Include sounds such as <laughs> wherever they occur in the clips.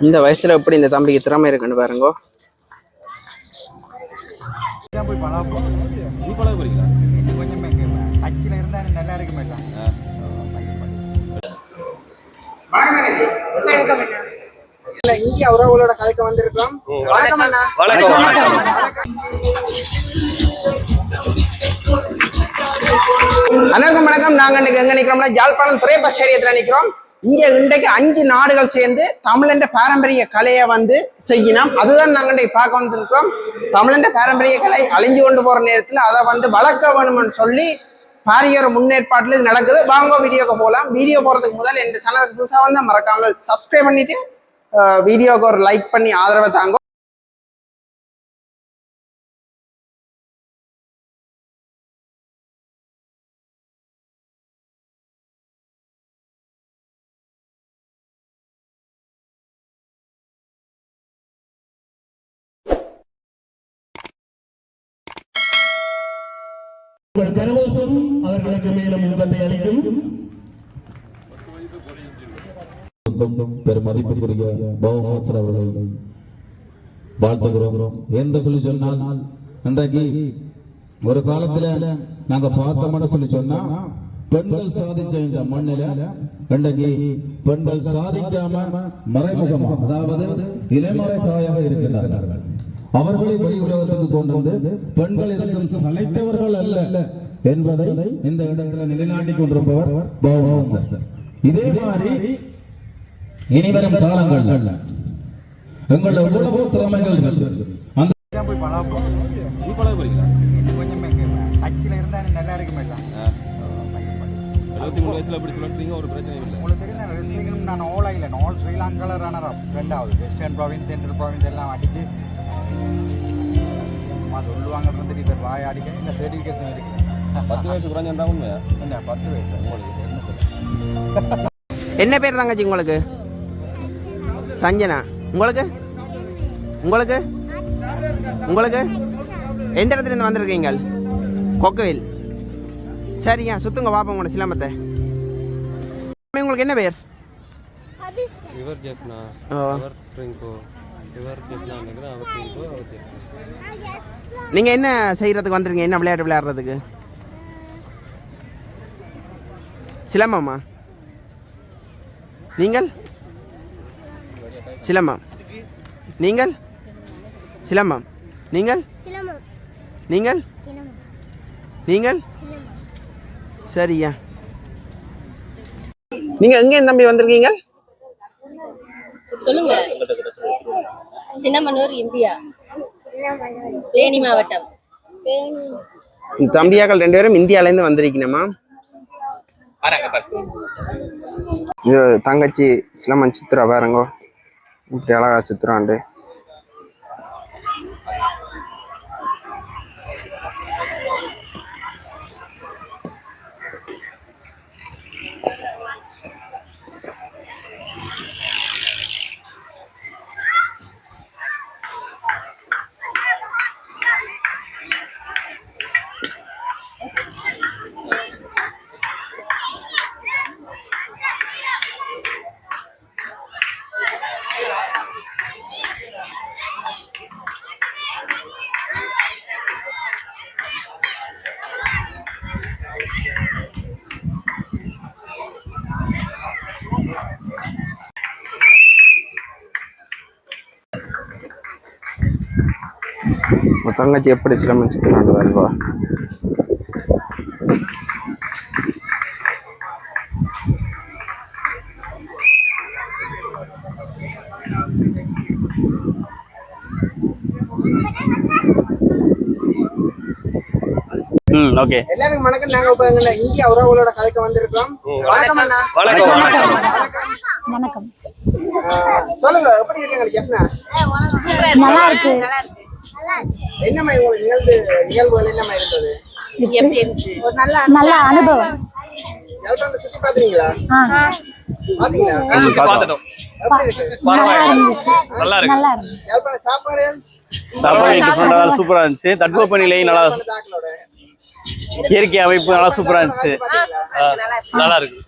இந்த வயசுல எப்படி இந்த தம்பிக்கு திறமை இருக்குன்னு பாருங்க. இந்திய உறவுகளோட கதைக்கு வந்திருக்கோம் வணக்கம். அண்ணா. வணக்கம். அனைவருக்கும் வணக்கம். நாங்க இன்னைக்கு எங்க நிக்கிறோம்னா யாழ்ப்பாணம் துறை பஸ் ஸ்டேடியத்துல நிக்கிறோம். இங்க இன்றைக்கு அஞ்சு நாடுகள் சேர்ந்து தமிழண்ட பாரம்பரிய கலையை வந்து செய்யினோம் அதுதான் நாங்கள் இன்றைக்கு பார்க்க வந்திருக்கிறோம். தமிழண்ட பாரம்பரிய கலை அழிஞ்சு கொண்டு போற நேரத்தில் அதை வந்து வளர்க்க வேணும்னு சொல்லி பாரிய ஒரு இது நடக்குது. வாங்க வீடியோக்கு போகலாம் வீடியோ போறதுக்கு முதல் இந்த சேனலுக்கு புதுசாக வந்து மறக்காமல் சப்ஸ்கிரைப் பண்ணிட்டு அஹ், வீடியோக்கு ஒரு லைக் பண்ணி ஆதரவை தாங்க. உங்கள் கரகோஷம் அவர்களுக்கு மேலும் ஊக்கத்தை அளிக்கும். பெரும் மதிப்புக்குரிய பவமாசர் அவர்களை வாழ்த்துகிறோம் என்று சொல்லி சொன்னால் இன்றைக்கு ஒரு காலத்துல நாங்க பார்த்தோம்னு சொல்லி சொன்னா பெண்கள் சாதிச்ச இந்த மண்ணில இன்றைக்கு பெண்கள் சாதிக்காம மறைமுகமாக அதாவது இலைமறைக்காயாக இருக்கின்றார்கள். அவர்களை வெளி உலகத்துக்கு கொண்டு வந்து பெண்கள் இதற்கும் சளைத்தவர்கள் அல்ல என்பதை இந்த இடத்துல நிலைநாட்டிக் கொண்டிருப்பவர் பவமாசர் இதே மாதிரி இனிவரும் காலங்கள் எங்களோட எவ்வளவோ திறமைகள் அந்த போய் பழகும் நீ பழக போறீங்களா கொஞ்சம் டச்சில் இருந்தா நல்லா இருக்க. மாட்டான் எழுபத்தி மூணு வயசுல அப்படி சொல்றீங்க ஒரு பிரச்சனையும் இல்லை உங்களுக்கு தெரியும் நான் ரெஸ்லிங்கும் நான் ஆல் ஐலண்ட் ஆல் ஸ்ரீலங்காவில் ரன்னர் அப் ரெண்டாவது வெஸ்டர்ன் ப்ராவின்ஸ் சென்ட்ரல் ப்ராவின்ஸ் எல்லாம் அடிச்சு சும்மா சொல்லுவாங்க தெரியுது வாய் அடிக்க இல்லை சர்டிஃபிகேஷன் இருக்கு பத்து வயசு குறைஞ்சா உண்மையா? என்ன பத்து வயசு? உங்களுக்கு? என்ன சொல்றது? என்ன பேர் தங்கச்சி உங்களுக்கு? சஞ்சனா. உங்களுக்கு? உங்களுக்கு? உங்களுக்கு? எந்த இடத்துல இருந்து வந்திருக்கீங்க? கொக்கவேல். சரிங்க சுத்துங்க பாப்போம் உங்களோட சிலம்பத்தை. உங்களுக்கு என்ன பேர்? இவர் ஜெப்னா நீங்கள் நீங்க என்ன செய்யறதுக்கு வந்துருங்க என்ன விளையாட்டு விளையாடுறதுக்கு? சிலம்பமா நீங்கள்? சிலம்பம் நீங்கள்? சிலம்பம் நீங்கள்? நீங்கள்? நீங்கள்? சரியா. நீங்க எங்க தம்பி வந்திருக்கீங்க? சொல்லுங்க. சின்னமனூர் இந்தியா? தேனி மாவட்டம். தேனி இந்த தம்பியாக்கள் ரெண்டு பேரும் இந்தியால இருந்து வந்திருக்கணுமா இது தங்கச்சி சிலம்பன் சித்திரா பாருங்க. இப்படி அழகா சித்திராண்டு உன் தங்கச்சி எப்படி சித்திராண்டு வருவா? ம் ஓகே எல்லாருக்கும் வணக்கம். நாங்க இப்ப எங்க இந்தியா உறவுகளோட கதைக்கு வந்திருக்கோம் வணக்கம் அண்ணா. வணக்கம். வணக்கம். வணக்கம். ஆஹ், சொல்லுங்க எப்படி இருக்கீங்க ஜெப்னா நல்லா இருக்கு. என்னம்மா உங்களுக்கு நிகழ்வுகள் இருந்தது? நல்ல அனுபவம். சுத்தி பாத்தீங்களா? இருக்கு? நல்லா இருக்கு. சாப்பாடு? இருந்துச்சு. தட்பவெப்ப நிலை நல்லா இயற்கை அமைப்பு நல்லா சூப்பராக இருந்துச்சு. நல்லா இருக்கு.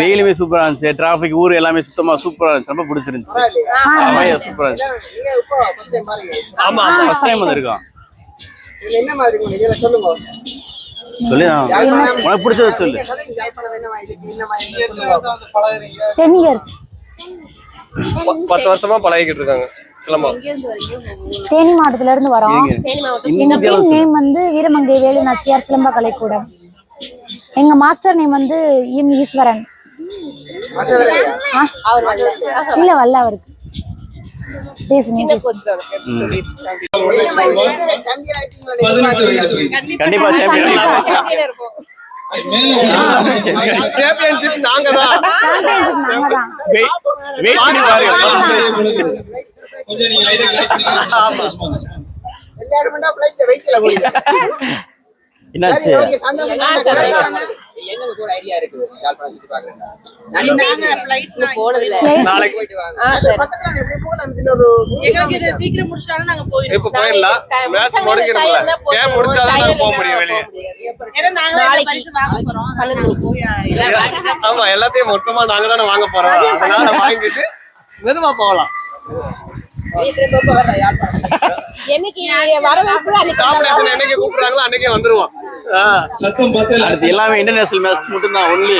வெயிலுமே சூப்பரா இருந்துச்சு. டிராஃபிக் ஊர் எல்லாமே சுத்தமா சூப்பரா இருந்துச்சு. ரொம்ப பிடிச்சிருந்துச்சு? சூப்பரா இருந்துச்சு. ஆமா ஃபர்ஸ்ட் டைம் வந்திருக்கோம். என்ன மாதிரி இதுல சொல்லுங்க. சொல்லி உனக்கு பிடிச்சத சொல்லு. டென் இயர்ஸ் பத்து வருஷமா பழகிக்கிட்டு இருக்காங்க. சிலம்பம். தேனி மாவட்டத்துல இருந்து வரோம். எங்க? டீம் நேம் வந்து வீரமங்கை வேலு நாச்சியார் சிலம்ப கலைக்கூடம். எங்க மாஸ்டர் நேம் வந்து இம் ஈஸ்வரன். இல்ல வல்ல அவருக்கு. கண்டிப்பா சாம்பியன்ஷிப் நாங்க தான் வெயிட் பண்ணி பாருங்க என்னாச்சு? ஆமா எல்லாத்தையும் மொத்தமா நாங்க தானே வாங்க போறோம். அதனால வாங்கிட்டு மெதுவா போகலாம். என்னைக்கு வரவேற்பு அன்னைக்கு கூப்பிடுறாங்களோ அன்னைக்கே வந்துருவோம். ஆ. அடுத்து எல்லாமே இன்டர்நேஷனல் மேட்ச் மட்டும் தான் ஒன்லி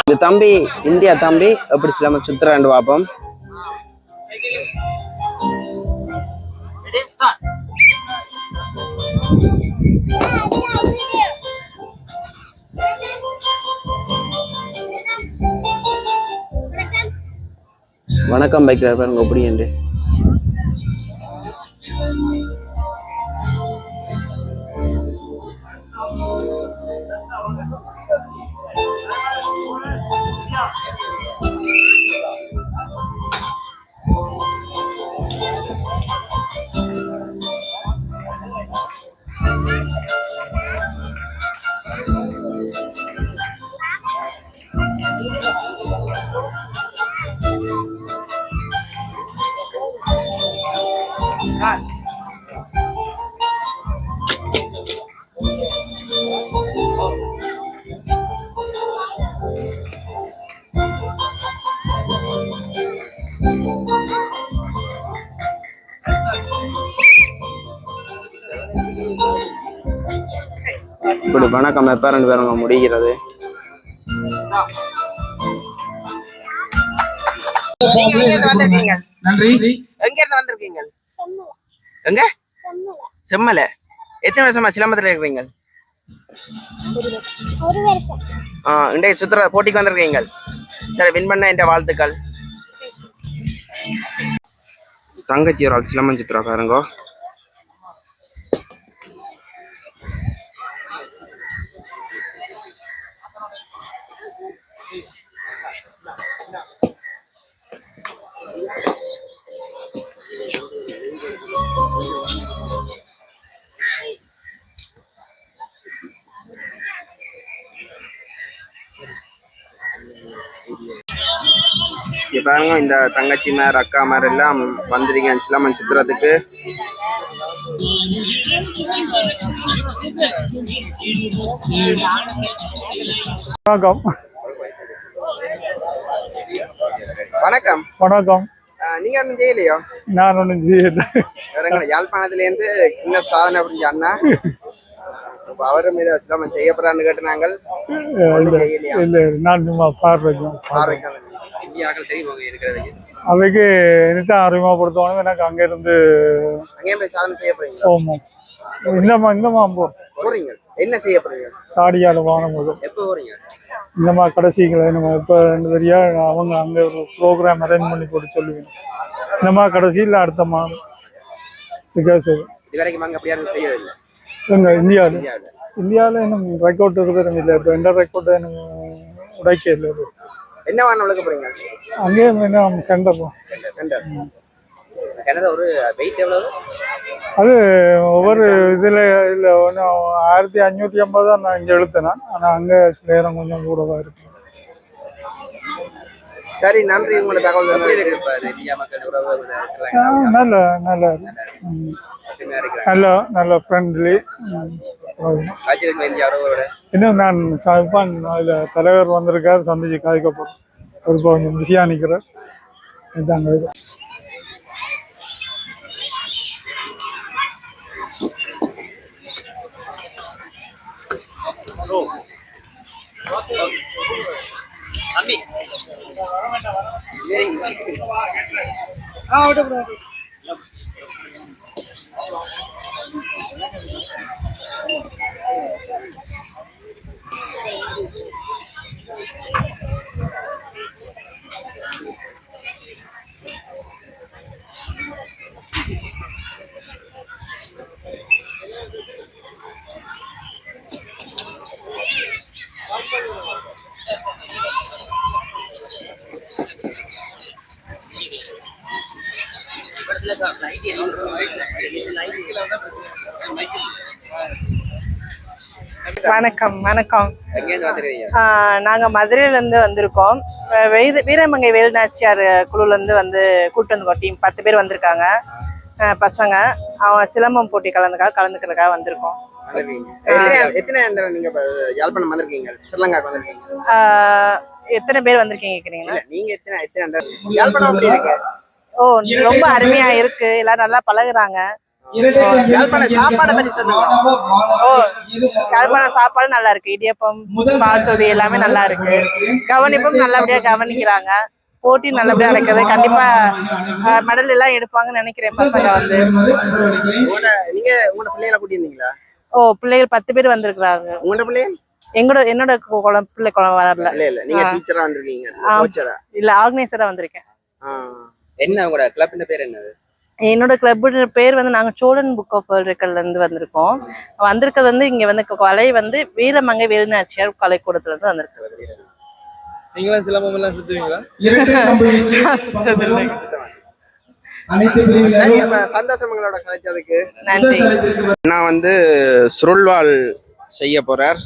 இந்த தம்பி இந்தியா தம்பி எப்படி சிலம சுத்துறாண்டு பாப்போம் வணக்கம் பைக் பாருங்க எப்படி என்று வணக்கம். எப்ப ரெண்டு பேருங்க முடிகிறது? நன்றி. எங்க இருந்து வந்திருக்கீங்க? எங்க? செம்மல. எத்தனை வருஷமா சிலம்பத்துல இருக்கிறீங்க? ஒரு வருஷம் ஆ இன்றைய சுத்துற போட்டிக்கு வந்திருக்கீங்க. சரி வின் பண்ண என்ற வாழ்த்துக்கள். தங்கச்சி ஒரு ஆள் சிலம்பம் சித்திரா பாருங்க பாருங்க இந்த தங்கச்சி மேர் அக்கா மேர் எல்லாம் வந்திருக்கீங்க சிலம்பம் சித்திரத்துக்கு வணக்கம். வணக்கம். வணக்கம். நீங்க ஒன்றும் செய்யலையோ? நான் ஒன்றும் செய்யல. யாழ்ப்பாணத்துல இருந்து இன்னும் சாதனை புரிஞ்ச அண்ணா. அவரும் இதை சிலம்பம் செய்ய போறான்னு கேட்டு நாங்கள். இல்லை நான் சும்மா பார்வைக்கும் பார்வைக்கான அவைக்கு என்னத்தான் அறிமுகப்படுத்தணும். எனக்கு அங்கேருந்து அங்கேயும் போய் சாதனை செய்ய போறீங்க போவோம் இந்தமா இந்தமா போ. போறீங்க. என்ன செய்ய போறீங்க? தாடியால் வானம் போதும் எப்போ போறீங்க? கடைசிகளை நம்ம இப்போ ரெண்டு தெரியா அவங்க அங்கே ஒரு ப்ரோக்ராம் அரேஞ்ச் பண்ணி போட்டு சொல்லுவேன். இந்தமா கடைசியில் அடுத்த மாதம் பிகாஸ் இது வரைக்கும் அங்க அப்படியா செய்யறதில்லை எங்க இந்தியாவில்? இந்தியாவில். இன்னும் ரெக்கார்ட் இருக்கிறது இல்லை. இப்போ எந்த ரெக்கார்டும் எனக்கு உடைக்க இல்லை. என்ன வாங்க உழைக்க போறீங்க? அங்கேயே இன்னும் கண்டப்போம் கிணறு ஒரு வெயிட் எவ்வளவு? அது ஒவ்வொரு இதில் இல்லை ஒன்று ஆயிரத்தி அஞ்சூற்றி ஐம்பது தான் நான் இங்கே எழுத்தினேன் ஆனால் அங்கே சில நேரம் கொஞ்சம் கூடவா இருக்கு. சரி நன்றி. உங்களோட தகவல் நல்ல நல்ல. நல்ல நல்ல ஃப்ரெண்ட்லி இன்னும் நான் சமைப்பான் அதில் தலைவர் வந்திருக்கார் சந்திச்சு காய்க்க போகிறோம் இப்போ கொஞ்சம் பிஸியாக நிற்கிறார் இதாங்க இது. வணக்கம் வணக்கம். ஆஹ் நாங்க மதுரையில இருந்து வந்திருக்கோம் வீரமங்கை வேலுநாச்சியார் குழுல இருந்து வந்து கூட்டு வந்திருக்கோம் டீம் பத்து பேர் வந்திருக்காங்க. பசங்க அவன் சிலம்பம் போட்டி கலந்துக்காக கலந்துக்கிறதுக்காக வந்திருக்கோம். எத்தனை பேர் வந்திருக்கீங்க கேக்குறீங்களா? நீங்க எத்தனை எத்தனை ஓ ரொம்ப அருமையா இருக்கு. எல்லாரும் நல்லா பழகுறாங்க. சாப்பாடை நல்லா இருக்கு. இடியப்பம் பாசோதி எல்லாமே நல்லா இருக்கு. கவனிப்பும் நல்லபடியா கவனிக்கிறாங்க. போட்டி நல்லபடியா நடக்குது. கண்டிப்பா மெடல் எல்லாம் எடுப்பாங்கன்னு நினைக்கிறேன் பசங்க வந்து. நீங்க உங்களோட பிள்ளைகளை கூட்டி இருந்தீங்களா ஓ பிள்ளைகள் பத்து பேர் வந்திருக்கிறாங்க. உங்களோட பிள்ளைய எங்களோட என்னோட குழந்தை பிள்ளை குழந்தை வரல. இல்ல இல்ல நீங்க. டீச்சரா வந்திருக்கீங்க. இல்ல ஆர்கனைசரா வந்திருக்கேன். என்ன உங்களோட கிளப்பின் பேர் என்னது? என்னோட கிளப் பேர் வந்து நாங்க சோழன் புக் ஆஃப் வேர்ல்ட் ரெக்கார்ட்ல இருந்து வந்திருக்கோம். வந்திருக்கிறது வந்து இங்க வந்து கலை வந்து வீரமங்கை வேலுநாச்சியார் கலைக்கூடத்துல இருந்து வந்திருக்கு நீங்களும் சிலம்பம் எல்லாம் சுத்துவீங்களா? உங்களோட <laughs> கதைச்சதுக்கு நன்றி. நான் வந்து சுருள்வாள் செய்ய போறார்.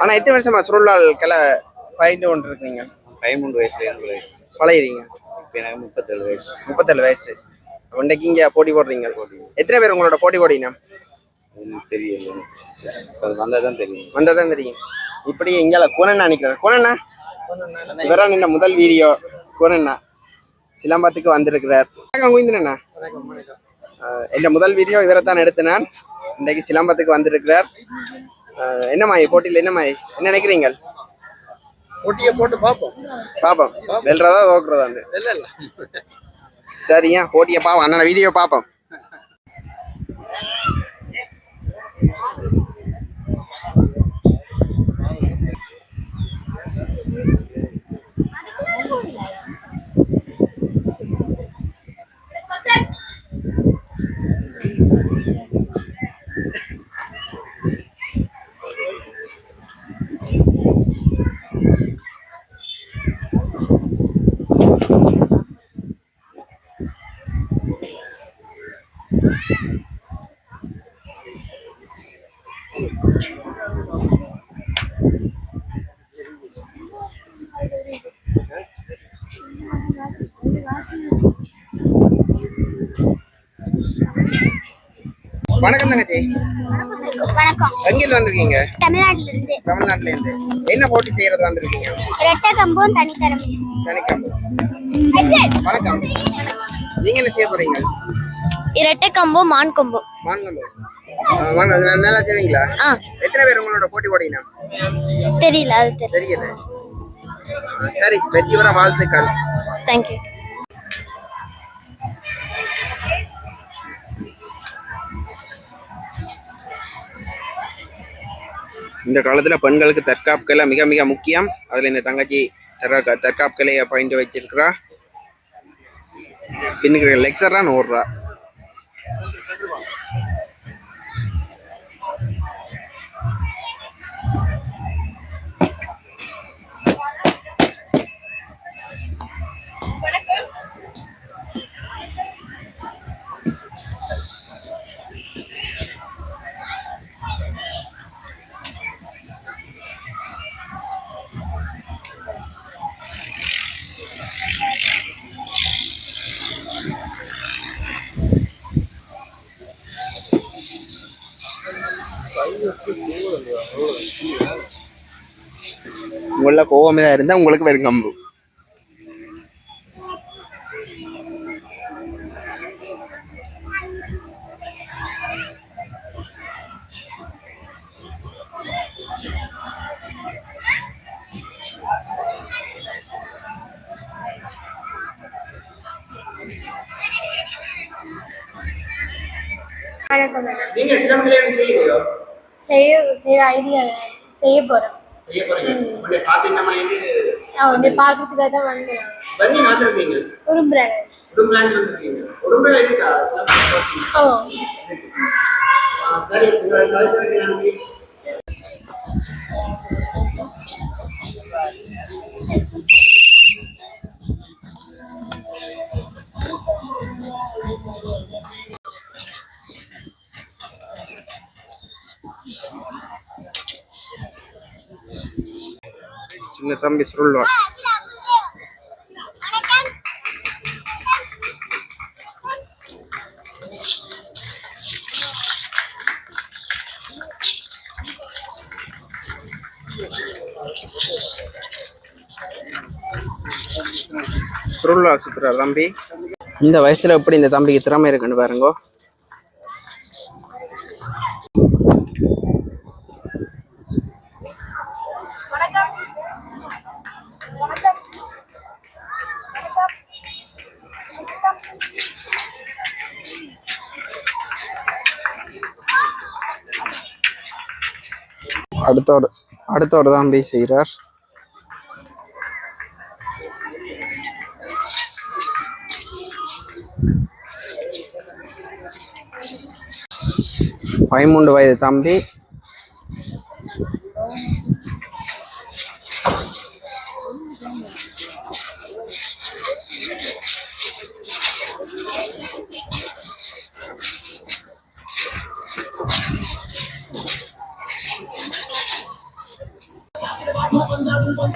ஆனா எத்தனை வருஷமா சுருள்வாள் கிளை பயின்று கொண்டு இருக்கீங்க. பதிமூன்று வயசுல இருந்து பழகிறீங்க. இப்போ எனக்கு முப்பத்தேழு வயசு. முப்பத்தேழு வயசு. இன்னைக்கு இங்க போட்டி போடுறீங்க. எத்தனை பேர் உங்களோட போட்டி எனக்கு தெரியல. அது வந்தால் தான் தெரியும். வந்ததான் தெரியும். இப்படி இங்கே கோனண்ணா நிற்கிறார் கோனண்ணா இவரா நின்ன முதல் வீடியோ. கோனண்ணா சிலம்பத்துக்கு வந்திருக்கிறார். வணக்கம் குயிந்தண்ணா என் முதல் வீடியோ இவரை தான் எடுத்தேன் நான் இன்னைக்கு சிலம்பத்துக்கு வந்திருக்கிறார். அஹ், என்ன மாய் போட்டியில் என்ன மாய் என்ன நினைக்கிறீங்க? போட்டியை போட்டு பார்ப்போம் பாப்போம். வெல்றதா தோக்குறதா இல்லை இல்லை சரிங்க போட்டியை பாப்போம். அண்ணன வீடியோ பாப்போம். வணக்கம் தங்கச்சி. வணக்கம். எங்கிருந்து வந்திருக்கீங்க? தமிழ்நாட்டுல இருந்து தமிழ்நாட்டுல இருந்து என்ன போட்டி செய்யறது வந்திருக்கீங்க? ரெட்டை கம்பும் தனித்தரம் தனிக்கம்பு வணக்கம். நீங்க என்ன செய்ய போறீங்க? இரட்டை கம்பும் மான் கொம்பும். வாங்கம்பு அஹ் வாங்க ந- நல்லா செய்வீங்களா ஆ. எத்தனை பேர் உங்களோட போட்டி போட்டீங்கன்னா தெரியல அது தெரியல. தெரியல. அஹ் சரி வெற்றி வாழ்த்துக்கள். தேங்க்யூ இந்த காலத்துல பெண்களுக்கு தற்காப்பு கலை மிக மிக முக்கியம். அதுல இந்த தங்கச்சி தற்கா- தற்காப்பு கலையை பயின்று வச்சிருக்கிறா. பின்னுக்கு லெக்சரா நூறுரூவா உங்கள கோவமே தான் இருந்தா உங்களுக்கு வெறும் கம்பு. நீங்க சிரமங்களே செய்யுதோ செய்ய செய்ய ஐடியா செய்ய போறோம். செய்ய போறீங்க. பார்க்கறதுக்காக தான் வந்து விரும்புறேன் உடும்புலான்னு வந்திருக்கீங்க. இருக்கா ஓ. சரி கலைச்சலுக்கு நன்றி. சின்ன தம்பி சொல்லுவான் சுருள்வா சுத்துறா தம்பி. இந்த வயசுல எப்படி இந்த தம்பிக்கு திறமை இருக்குன்னு பாருங்க அடுத்த ஒரு அடுத்த ஒரு தம்பி செய்கிறார் பதிமூன்று வயது தம்பி.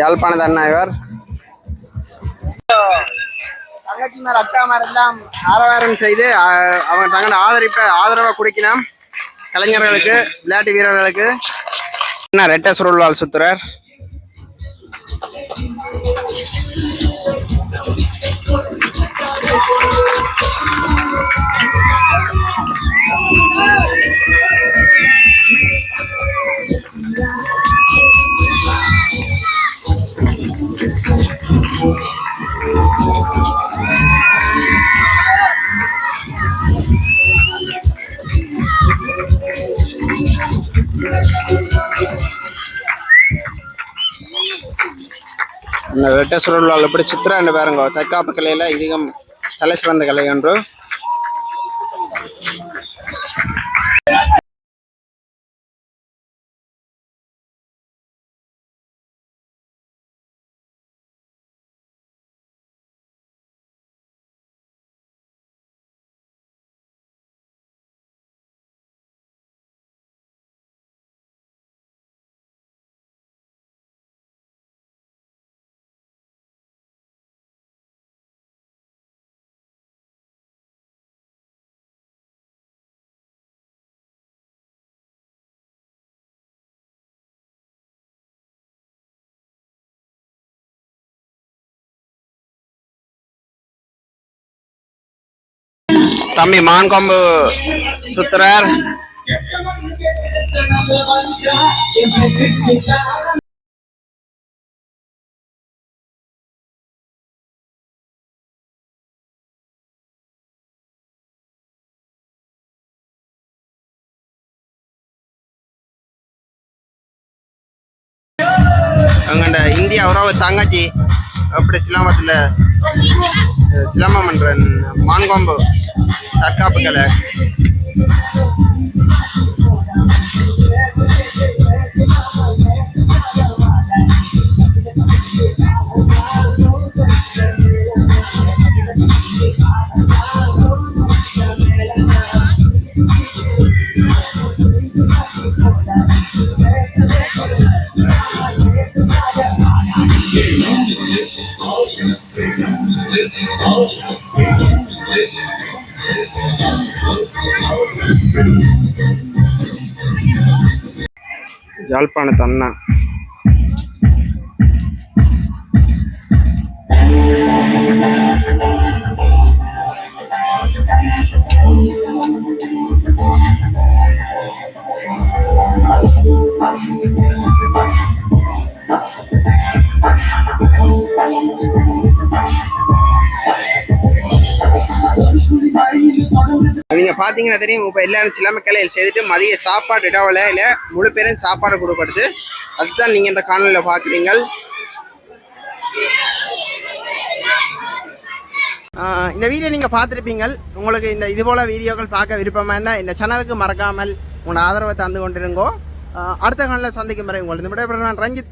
யாழ்ப்பாணம் தானே இவர் தங்கச்சிமார் அக்காமார் எல்லாம் ஆரவாரம் செய்து அவங்க தங்களோட ஆதரிப்பை ஆதரவை கொடுக்கணும் கலைஞர்களுக்கு விளையாட்டு வீரர்களுக்கு. என்ன ரெட்டை சுருள்வாள் சுத்துறார். இந்த வெட்ட சுருள்வாள் எப்படி சுத்துறான்னு பாருங்க. தற்காப்பு கலையில் அதிகம் தலை சிறந்த கலை என்று தம்பி மான் கொம்பு சுத்துறார் எங்கண்ட இந்தியா உறவு தங்கச்சி எப்படி சிலம்பத்தில் அஹ், மான்கொம்பு தற்காப்பு கலை. யாழ்ப்பாணத்து அண்ணா Thank you. நீங்க பாத்தீங்கன்னா தெரியும் இப்போ எல்லாரும் சிலமக்கலையில் செய்துட்டு மதிய சாப்பாடு இடவல இல்லை முழு பேரும் சாப்பாடு கொடுக்கப்படுது அதுதான் நீங்க இந்த காணொலியில் பாக்குறீங்க. இந்த வீடியோ நீங்கள் பார்த்துருப்பீங்க. உங்களுக்கு இந்த இதுபோல் வீடியோக்கள் பார்க்க விருப்பமாக இருந்தால் இந்த சேனலுக்கு மறக்காமல் உங்களோட ஆதரவை தந்து கொண்டிருங்கோ. அடுத்த காலில் சந்திக்கும் வரை உங்களுக்கு இந்த நான் ரஞ்சித்.